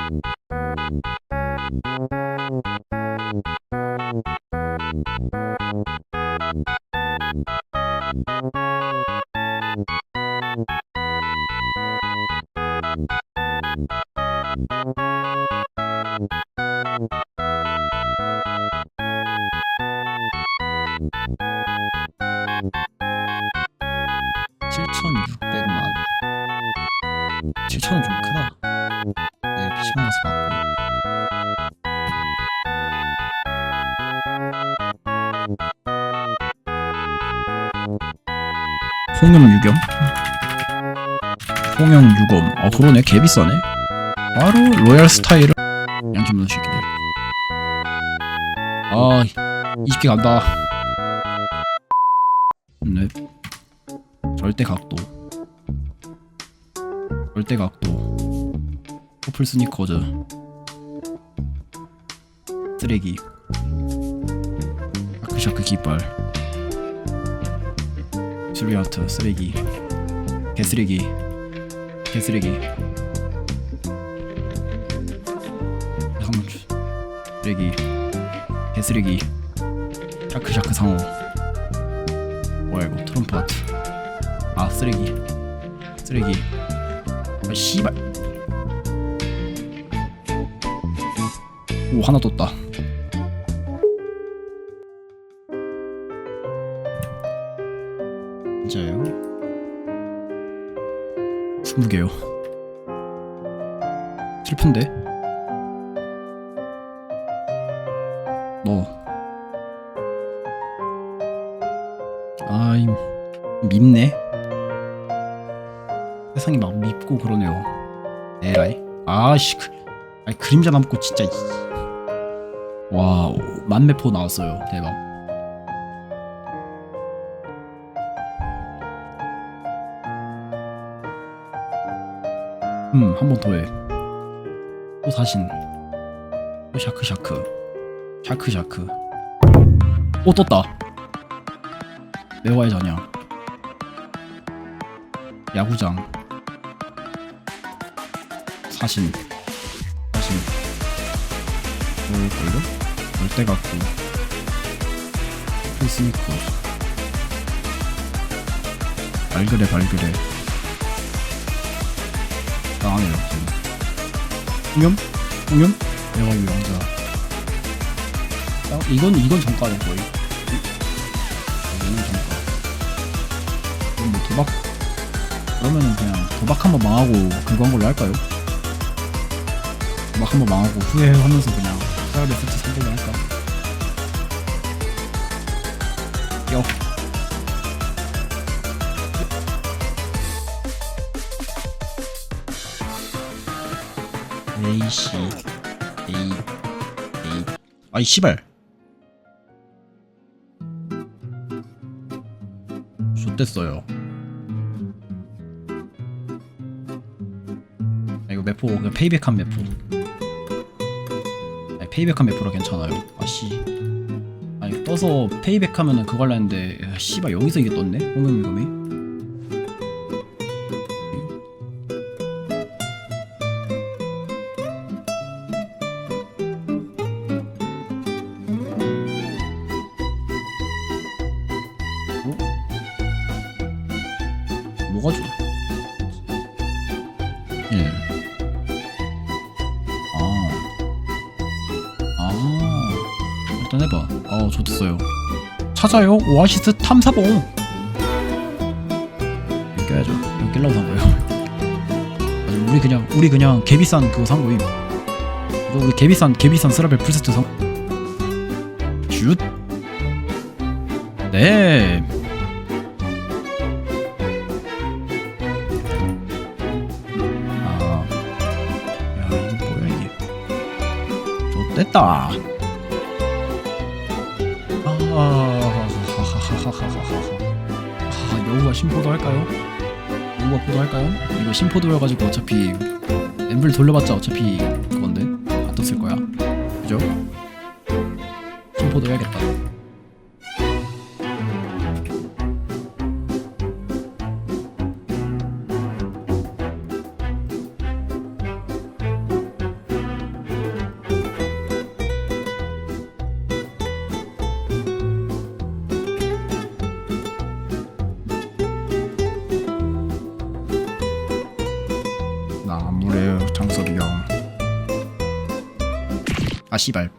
Thank you. 홍염 유겸 홍영 유검. 아 그러네. 개 비싸네. 바로 로얄 스타일을 없는 새끼들 아 20개 간다. 네. 절대 각도. 절대 각도. 퍼플 스니커즈. 쓰레기. 아크샤크 깃발 슬리아트 쓰레기. 개쓰레기. 개쓰레기. 잠깐만. 주- 쓰레기. 개쓰레기. 샤크샤크 상어. 뭐야 이거? 트럼프 아트. 아 쓰레기. 쓰레기. 아 씨발. 오 하나 떴다 진짜요? 20개요. 슬픈데? 너. 아이 밉네. 세상이 막 밉고 그러네요. 에라이? 아씨 그, 아니 그림자 남고 진짜 이- 와우 만매포 나왔어요. 대박 음 한 번 더 해. 또 사신 또 샤크 샤크. 샤크 샤크. 오 떴다. 매화의 전향. 야구장. 사신. 사신. 오 걸려? 열대 갖고. 스니커. 발그레 발그레 지금 홍염? 홍염? 내가 유영자 아, 이건 이건 정가네 거의 이거는 정가 그럼 뭐 도박 그러면은 그냥 도박 한번 망하고 그거 한 걸로 할까요? 도박 한번 망하고 후회하면서 그냥 차라리 산 걸로 할까? 요 에이씨. 에이 에이. 아이 씨발. 좋댔어요. 아, 이거 매포 그냥 페이백한 매포. 아니, 페이백한 매포라 괜찮아요. 아씨. 아니 떠서 페이백하면은 할라 했는데 야, 씨발 여기서 이게 떴네? 홍명미감이 뭐가 좋아? 예. 아. 아. 일단 해봐. 아, 좋댔어요. 찾아요. 오아시스 탐사봉. 껴야죠. 낄라고 산 거예요. 아니, 우리 그냥 우리 그냥 개비싼 그거 산 거임. 우리 개비싼 개비싼 스라벨 풀세트 산. 슛. 네. 됐다. 아. 아, 여우가 심포도 할까요? 여우가 포도 할까요? 이거 심포도여가지고 어차피 엠블 돌려봤자 어차피 그건데 안 떴을 거야. 그죠? 심포도 해야겠다. 아 씨발